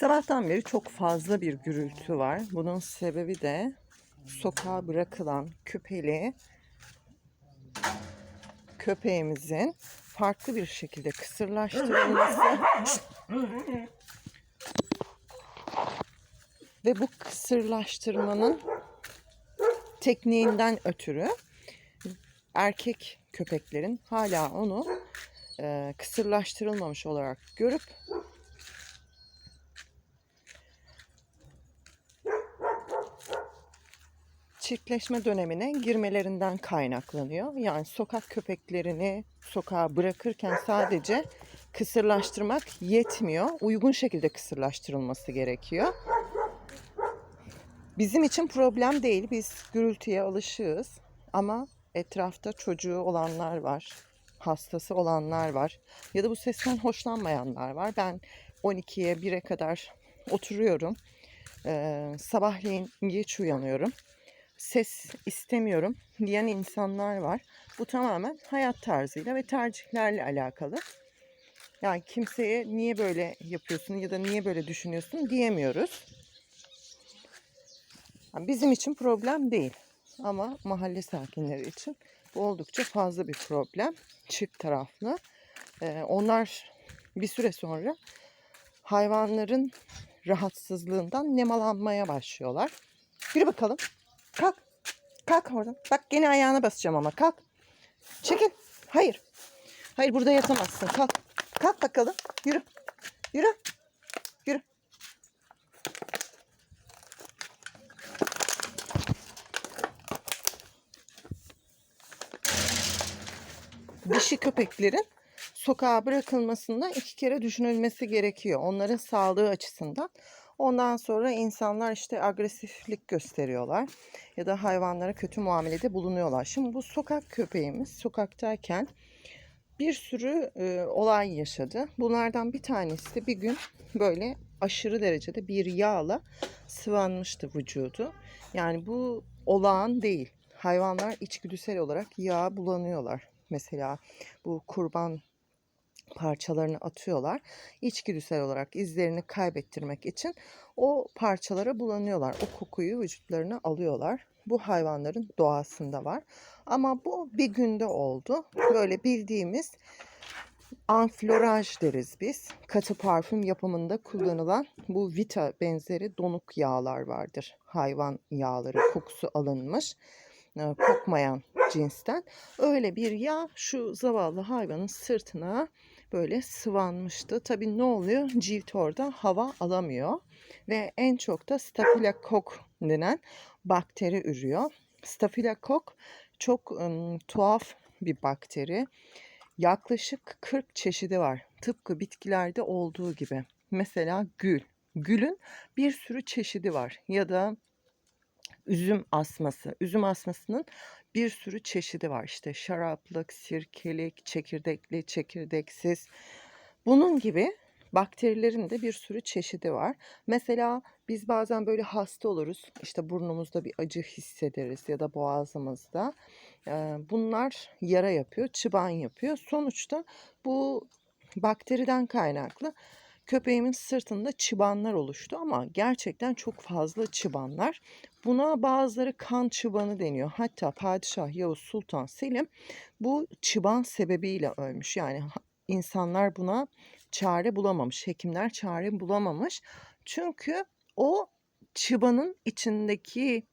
Sabahtan beri çok fazla bir gürültü var. Bunun sebebi de sokağa bırakılan küpeli köpeğimizin farklı bir şekilde kısırlaştırılması ve bu kısırlaştırmanın tekniğinden ötürü erkek köpeklerin hala onu e, kısırlaştırılmamış olarak görüp çiftleşme dönemine girmelerinden kaynaklanıyor. Yani sokak köpeklerini sokağa bırakırken sadece kısırlaştırmak yetmiyor. Uygun şekilde kısırlaştırılması gerekiyor. Bizim için problem değil. Biz gürültüye alışığız. Ama etrafta çocuğu olanlar var. Hastası olanlar var. Ya da bu sesten hoşlanmayanlar var. Ben 12'ye 1'e kadar oturuyorum. Ee, sabahleyin geç uyanıyorum ses istemiyorum diyen insanlar var. Bu tamamen hayat tarzıyla ve tercihlerle alakalı. Yani kimseye niye böyle yapıyorsun ya da niye böyle düşünüyorsun diyemiyoruz. Yani bizim için problem değil. Ama mahalle sakinleri için bu oldukça fazla bir problem. Çift taraflı. Ee, onlar bir süre sonra hayvanların rahatsızlığından nemalanmaya başlıyorlar. Yürü bakalım. Kalk. Kalk oradan. Bak gene ayağına basacağım ama kalk. Çekil. Hayır. Hayır burada yatamazsın. Kalk. Kalk bakalım. Yürü. Yürü. Yürü. Dişi köpeklerin sokağa bırakılmasında iki kere düşünülmesi gerekiyor. Onların sağlığı açısından. Ondan sonra insanlar işte agresiflik gösteriyorlar ya da hayvanlara kötü muamelede bulunuyorlar. Şimdi bu sokak köpeğimiz sokaktayken bir sürü e, olay yaşadı. Bunlardan bir tanesi de bir gün böyle aşırı derecede bir yağla sıvanmıştı vücudu. Yani bu olağan değil. Hayvanlar içgüdüsel olarak yağ bulanıyorlar. Mesela bu kurban parçalarını atıyorlar. İçgüdüsel olarak izlerini kaybettirmek için o parçalara bulanıyorlar. O kokuyu vücutlarına alıyorlar. Bu hayvanların doğasında var. Ama bu bir günde oldu. Böyle bildiğimiz anfloraj deriz biz. Katı parfüm yapımında kullanılan bu vita benzeri donuk yağlar vardır. Hayvan yağları kokusu alınmış e, kokmayan cinsten. Öyle bir yağ şu zavallı hayvanın sırtına böyle sıvanmıştı. Tabii ne oluyor? Cilt orada hava alamıyor ve en çok da stafilokok denen bakteri ürüyor. Stafilokok çok ım, tuhaf bir bakteri. Yaklaşık 40 çeşidi var. Tıpkı bitkilerde olduğu gibi. Mesela gül. Gülün bir sürü çeşidi var. Ya da üzüm asması. Üzüm asmasının bir sürü çeşidi var. İşte şaraplık, sirkelik, çekirdekli, çekirdeksiz. Bunun gibi bakterilerin de bir sürü çeşidi var. Mesela biz bazen böyle hasta oluruz. İşte burnumuzda bir acı hissederiz ya da boğazımızda. Bunlar yara yapıyor, çıban yapıyor. Sonuçta bu bakteriden kaynaklı köpeğimin sırtında çıbanlar oluştu ama gerçekten çok fazla çıbanlar. Buna bazıları kan çıbanı deniyor. Hatta Padişah Yavuz Sultan Selim bu çıban sebebiyle ölmüş. Yani insanlar buna çare bulamamış. Hekimler çare bulamamış. Çünkü o çıbanın içindeki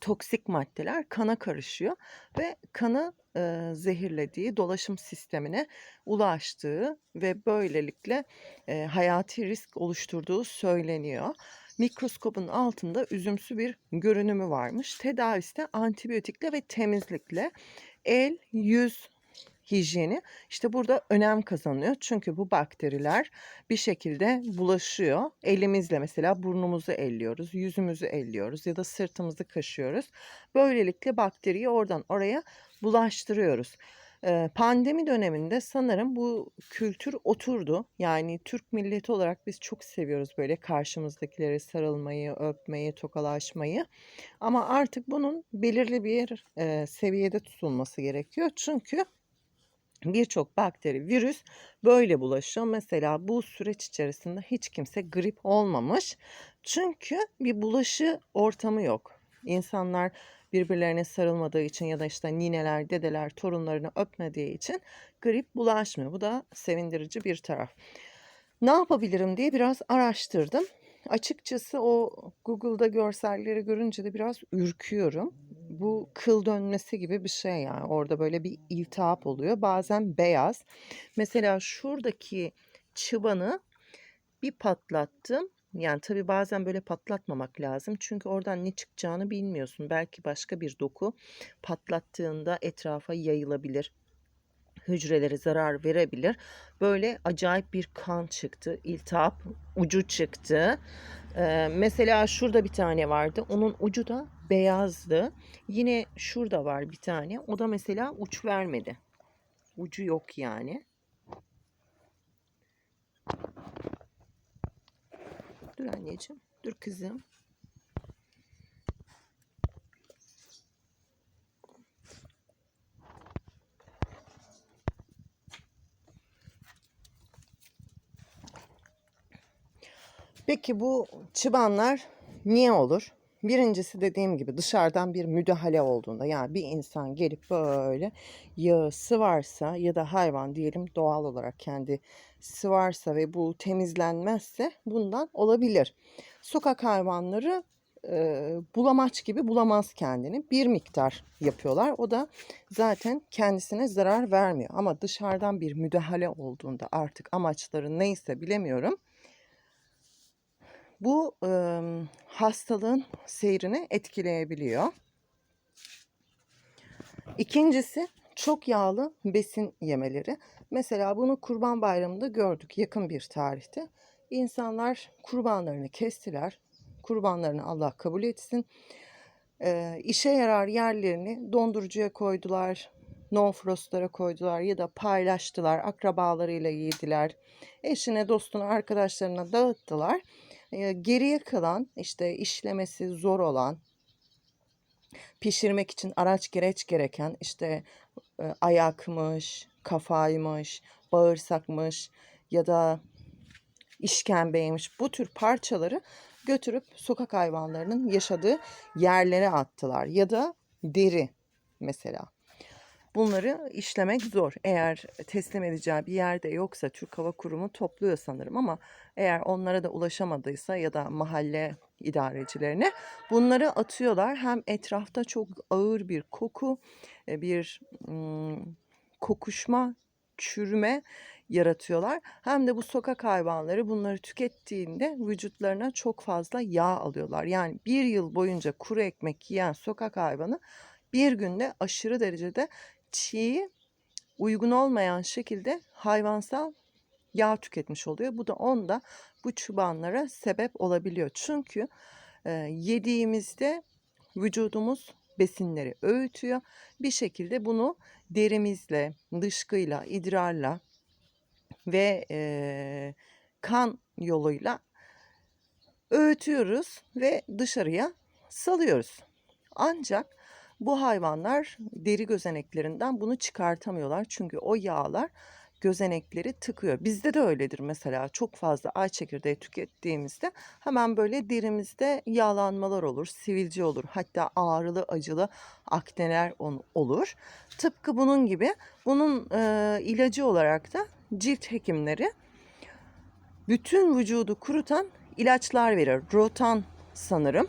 toksik maddeler kana karışıyor ve kanı e, zehirlediği, dolaşım sistemine ulaştığı ve böylelikle e, hayati risk oluşturduğu söyleniyor. Mikroskopun altında üzümsü bir görünümü varmış. Tedavisi de antibiyotikle ve temizlikle el, yüz hijyeni işte burada önem kazanıyor. Çünkü bu bakteriler bir şekilde bulaşıyor. Elimizle mesela burnumuzu elliyoruz, yüzümüzü elliyoruz ya da sırtımızı kaşıyoruz. Böylelikle bakteriyi oradan oraya bulaştırıyoruz. Pandemi döneminde sanırım bu kültür oturdu. Yani Türk milleti olarak biz çok seviyoruz böyle karşımızdakileri sarılmayı, öpmeyi, tokalaşmayı. Ama artık bunun belirli bir seviyede tutulması gerekiyor. Çünkü birçok bakteri, virüs böyle bulaşıyor. Mesela bu süreç içerisinde hiç kimse grip olmamış. Çünkü bir bulaşı ortamı yok. İnsanlar birbirlerine sarılmadığı için ya da işte nineler, dedeler torunlarını öpmediği için grip bulaşmıyor. Bu da sevindirici bir taraf. Ne yapabilirim diye biraz araştırdım. Açıkçası o Google'da görselleri görünce de biraz ürküyorum. Bu kıl dönmesi gibi bir şey yani. Orada böyle bir iltihap oluyor. Bazen beyaz. Mesela şuradaki çıbanı bir patlattım. Yani tabii bazen böyle patlatmamak lazım. Çünkü oradan ne çıkacağını bilmiyorsun. Belki başka bir doku patlattığında etrafa yayılabilir. Hücrelere zarar verebilir. Böyle acayip bir kan çıktı. iltihap ucu çıktı. Ee, mesela şurada bir tane vardı. Onun ucu da beyazdı. Yine şurada var bir tane. O da mesela uç vermedi. Ucu yok yani. Dur anneciğim. Dur kızım. Peki bu çıbanlar niye olur? Birincisi dediğim gibi dışarıdan bir müdahale olduğunda yani bir insan gelip böyle yağı sıvarsa ya da hayvan diyelim doğal olarak kendi sıvarsa ve bu temizlenmezse bundan olabilir. Sokak hayvanları e, bulamaç gibi bulamaz kendini. Bir miktar yapıyorlar. O da zaten kendisine zarar vermiyor. Ama dışarıdan bir müdahale olduğunda artık amaçları neyse bilemiyorum bu e, hastalığın seyrini etkileyebiliyor. İkincisi çok yağlı besin yemeleri. Mesela bunu Kurban Bayramı'nda gördük yakın bir tarihte. İnsanlar kurbanlarını kestiler. Kurbanlarını Allah kabul etsin. E, işe yarar yerlerini dondurucuya koydular. No frostlara koydular ya da paylaştılar. Akrabalarıyla yediler. Eşine, dostuna, arkadaşlarına dağıttılar geriye kalan işte işlemesi zor olan pişirmek için araç gereç gereken işte ayakmış, kafaymış, bağırsakmış ya da işkembeymiş bu tür parçaları götürüp sokak hayvanlarının yaşadığı yerlere attılar ya da deri mesela. Bunları işlemek zor. Eğer teslim edeceği bir yerde yoksa Türk Hava Kurumu topluyor sanırım ama eğer onlara da ulaşamadıysa ya da mahalle idarecilerine bunları atıyorlar. Hem etrafta çok ağır bir koku, e, bir kokuşma, çürüme yaratıyorlar. Hem de bu sokak hayvanları bunları tükettiğinde vücutlarına çok fazla yağ alıyorlar. Yani bir yıl boyunca kuru ekmek yiyen sokak hayvanı bir günde aşırı derecede çiğ uygun olmayan şekilde hayvansal yağ tüketmiş oluyor. Bu da onda bu çubanlara sebep olabiliyor. Çünkü e, yediğimizde vücudumuz besinleri öğütüyor. Bir şekilde bunu derimizle, dışkıyla, idrarla ve e, kan yoluyla öğütüyoruz ve dışarıya salıyoruz. Ancak bu hayvanlar deri gözeneklerinden bunu çıkartamıyorlar. Çünkü o yağlar gözenekleri tıkıyor. Bizde de öyledir mesela çok fazla ay çekirdeği tükettiğimizde hemen böyle derimizde yağlanmalar olur, sivilce olur. Hatta ağrılı acılı akneler olur. Tıpkı bunun gibi bunun e, ilacı olarak da cilt hekimleri bütün vücudu kurutan ilaçlar verir. Rotan sanırım.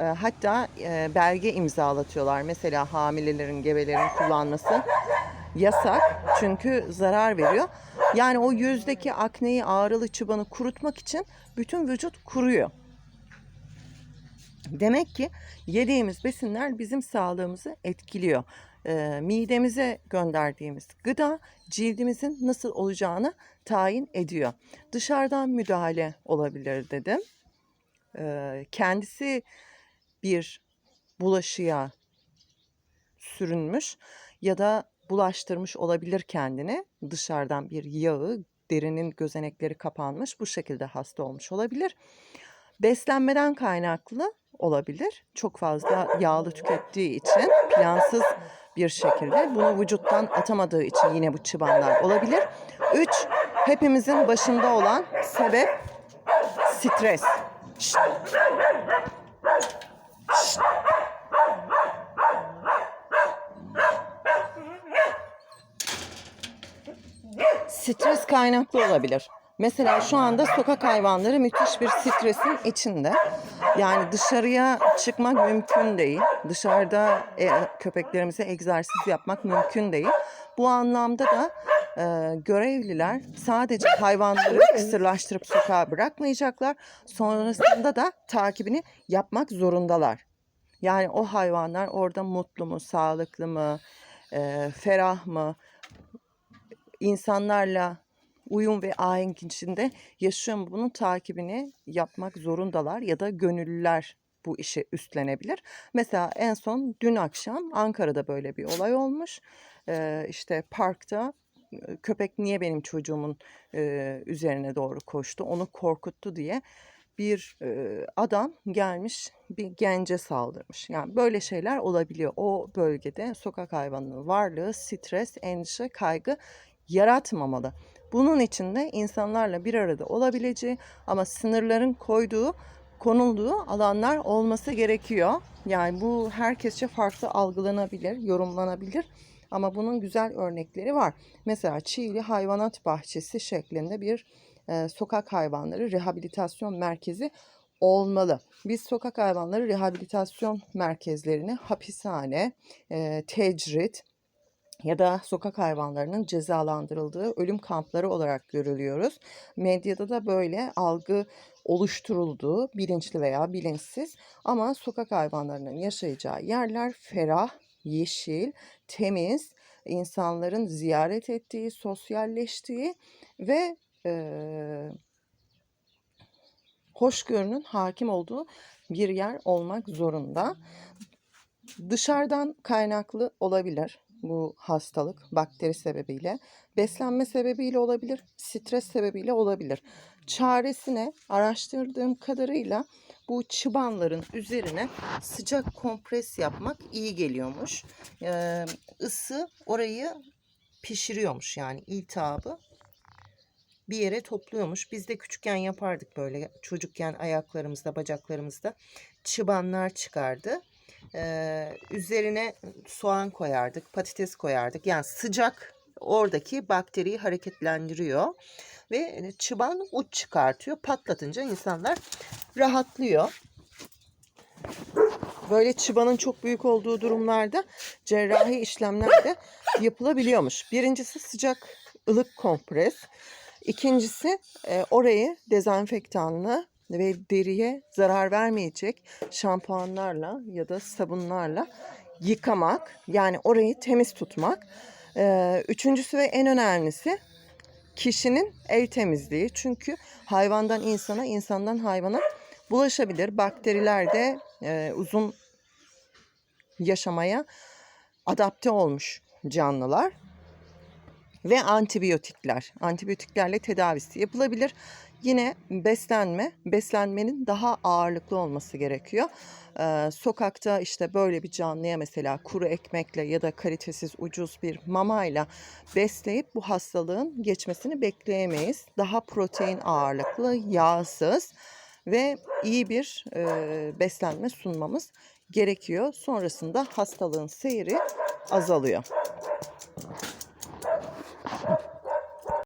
E, hatta e, belge imzalatıyorlar. Mesela hamilelerin, gebelerin kullanması yasak. Çünkü zarar veriyor. Yani o yüzdeki akneyi, ağrılı çıbanı kurutmak için bütün vücut kuruyor. Demek ki yediğimiz besinler bizim sağlığımızı etkiliyor. E, midemize gönderdiğimiz gıda cildimizin nasıl olacağını tayin ediyor. Dışarıdan müdahale olabilir dedim. E, kendisi bir bulaşıya sürünmüş ya da bulaştırmış olabilir kendini. Dışarıdan bir yağı, derinin gözenekleri kapanmış bu şekilde hasta olmuş olabilir. Beslenmeden kaynaklı olabilir. Çok fazla yağlı tükettiği için plansız bir şekilde. Bunu vücuttan atamadığı için yine bu çıbanlar olabilir. 3. Hepimizin başında olan sebep stres. Şşt. Stres kaynaklı olabilir. Mesela şu anda sokak hayvanları müthiş bir stresin içinde. Yani dışarıya çıkmak mümkün değil. Dışarıda e, köpeklerimize egzersiz yapmak mümkün değil. Bu anlamda da e, görevliler sadece hayvanları kısırlaştırıp sokağa bırakmayacaklar. Sonrasında da takibini yapmak zorundalar. Yani o hayvanlar orada mutlu mu, sağlıklı mı, e, ferah mı, insanlarla uyum ve ahenk içinde yaşıyor mu bunun takibini yapmak zorundalar ya da gönüllüler bu işi üstlenebilir. Mesela en son dün akşam Ankara'da böyle bir olay olmuş. Ee, işte parkta köpek niye benim çocuğumun e, üzerine doğru koştu, onu korkuttu diye bir e, adam gelmiş bir gence saldırmış. Yani böyle şeyler olabiliyor. O bölgede sokak hayvanının varlığı stres, endişe, kaygı yaratmamalı. Bunun için de insanlarla bir arada olabileceği ama sınırların koyduğu, konulduğu alanlar olması gerekiyor. Yani bu herkesçe farklı algılanabilir, yorumlanabilir. Ama bunun güzel örnekleri var. Mesela Çiğli Hayvanat Bahçesi şeklinde bir e, sokak hayvanları rehabilitasyon merkezi olmalı. Biz sokak hayvanları rehabilitasyon merkezlerini hapishane, e, tecrit, ya da sokak hayvanlarının cezalandırıldığı ölüm kampları olarak görülüyoruz. Medyada da böyle algı oluşturulduğu bilinçli veya bilinçsiz ama sokak hayvanlarının yaşayacağı yerler ferah, yeşil, temiz, insanların ziyaret ettiği, sosyalleştiği ve e, hoşgörünün hakim olduğu bir yer olmak zorunda. Dışarıdan kaynaklı olabilir bu hastalık bakteri sebebiyle, beslenme sebebiyle olabilir, stres sebebiyle olabilir. Çaresine araştırdığım kadarıyla bu çıbanların üzerine sıcak kompres yapmak iyi geliyormuş. Ee, ısı orayı pişiriyormuş yani iltihabı bir yere topluyormuş. Biz de küçükken yapardık böyle çocukken ayaklarımızda bacaklarımızda çıbanlar çıkardı. Ee, üzerine soğan koyardık, patates koyardık. Yani sıcak oradaki bakteriyi hareketlendiriyor ve çıban uç çıkartıyor. Patlatınca insanlar rahatlıyor. Böyle çıbanın çok büyük olduğu durumlarda cerrahi işlemler de yapılabiliyormuş. Birincisi sıcak ılık kompres. İkincisi e, orayı dezenfektanla ve deriye zarar vermeyecek şampuanlarla ya da sabunlarla yıkamak. Yani orayı temiz tutmak. Ee, üçüncüsü ve en önemlisi kişinin el temizliği. Çünkü hayvandan insana, insandan hayvana bulaşabilir. Bakteriler de e, uzun yaşamaya adapte olmuş canlılar ve antibiyotikler. Antibiyotiklerle tedavisi yapılabilir. Yine beslenme, beslenmenin daha ağırlıklı olması gerekiyor. Ee, sokakta işte böyle bir canlıya mesela kuru ekmekle ya da kalitesiz ucuz bir mamayla besleyip bu hastalığın geçmesini bekleyemeyiz. Daha protein ağırlıklı, yağsız ve iyi bir e, beslenme sunmamız gerekiyor. Sonrasında hastalığın seyri azalıyor.